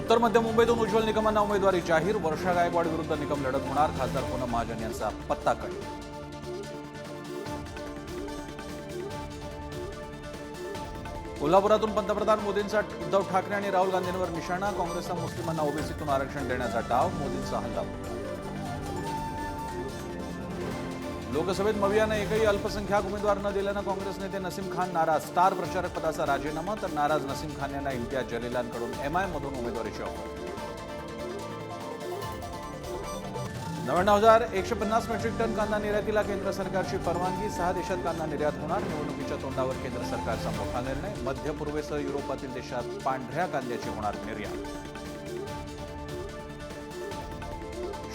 उत्तर मध्य मुंबईतून उज्ज्वल निकमांना उमेदवारी जाहीर. वर्षा गायकवाड विरुद्ध निकम लढत होणार. खासदार पूनम महाजन यांचा पत्ता कट कोल्हापुरातून पंतप्रधान मोदींचा उद्धव ठाकरे आणि राहुल गांधींवर निशाणा. काँग्रेसचा मुस्लिमांना ओबीसीतून आरक्षण देण्याचा डाव. मोदींचा हल्ला लोकसभेत मवियानं एकही अल्पसंख्याक उमेदवार न दिल्यानं काँग्रेस नेते नसीम खान नाराज. स्टार प्रचारक पदाचा राजीनामा तर नाराज नसीम खान यांना इम्तियाज जलीलांकडून एमआय मधून उमेदवारीची ऑफर. नव्याण्णव हजार एकशे पन्नास मेट्रिक टन कांदा निर्यातीला केंद्र सरकारची परवानगी. सहा देशात कांदा निर्यात होणार. निवडणुकीच्या तोंडावर केंद्र सरकारचा मोठा निर्णय. मध्य पूर्वेसह युरोपातील देशात पांढऱ्या कांद्याची होणार निर्यात.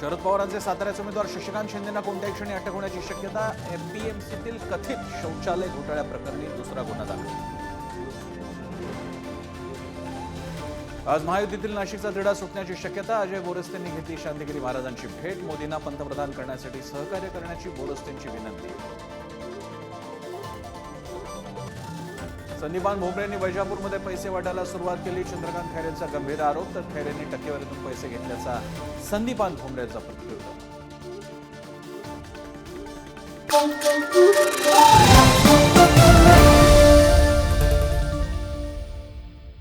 शरद पवारांचे साताऱ्याचे उमेदवार शशिकांत शिंदेना कोणत्याही क्षणी अटक होण्याची शक्यता एमपीएमसीतील कथित शौचालय घोटाळ्याप्रकरणी दुसरा गुन्हा दाखल. आज महायुतीतील नाशिकचा तिढा सुटण्याची शक्यता अजय बोरस्तेंनी घेतली. शांतिगिरी महाराजांची भेट मोदींना पंतप्रधान करण्यासाठी सहकार्य करण्याची बोरस्तेंची विनंती. संदीपान भोमरेंनी वैजापूरमध्ये पैसे वाटायला सुरुवात केली. चंद्रकांत खैरेंचा गंभीर आरोप तर खैरेंनी टक्केवारीतून पैसे घेतल्याचा संदीपान भोमरेंचा प्रत्युत्तर